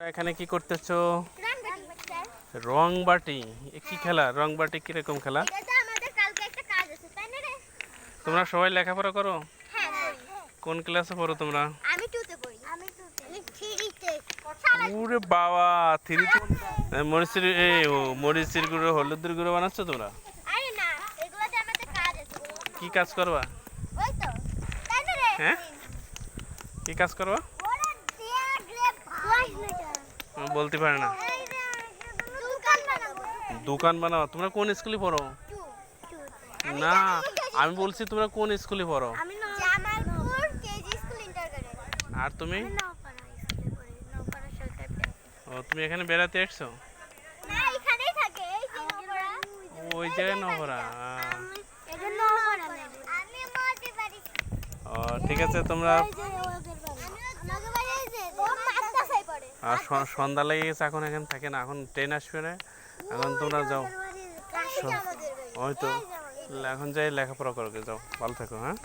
এখানে কি করতেছো? রং বাটি কি খেলা? রং বাটি কীরকম খেলা? তোমরা সবাই লেখাপড়া করো? হ্যাঁ কোন ক্লাসে পড়ো তোমরা? থ্রিতে ওরে বাবা থ্রি মরিচের এই ও মরিচের গুঁড়ো হলুদের গুঁড়ো বানাচ্ছো তোমরা? কি কাজ করবা? হ্যাঁ? কি কাজ করবা? বলতে পারে না। দোকান বানাবো বানাও। তোমরা কোন স্কুলে পড়ো? না আমি বলছি তোমরা কোন স্কুলে পড়ো? আমি জামালপুর কেজি স্কুল ইন্টার করে আর তুমি? ও তুমি এখানে বেড়াতে এসছো? না এখানেই থাকে। এই যে নওপাড়া। ওই জায়গায় নহরা বাড়ি ও ঠিক আছে তোমরা আর সন্ধ্যা লেগে গেছে এখন এখানে থাকে না। এখন ট্রেন আসবে না। এখন তোমরা যাও। হয়তো এখন যাই লেখাপড়া করো যাও। ভালো থাকো হ্যাঁ?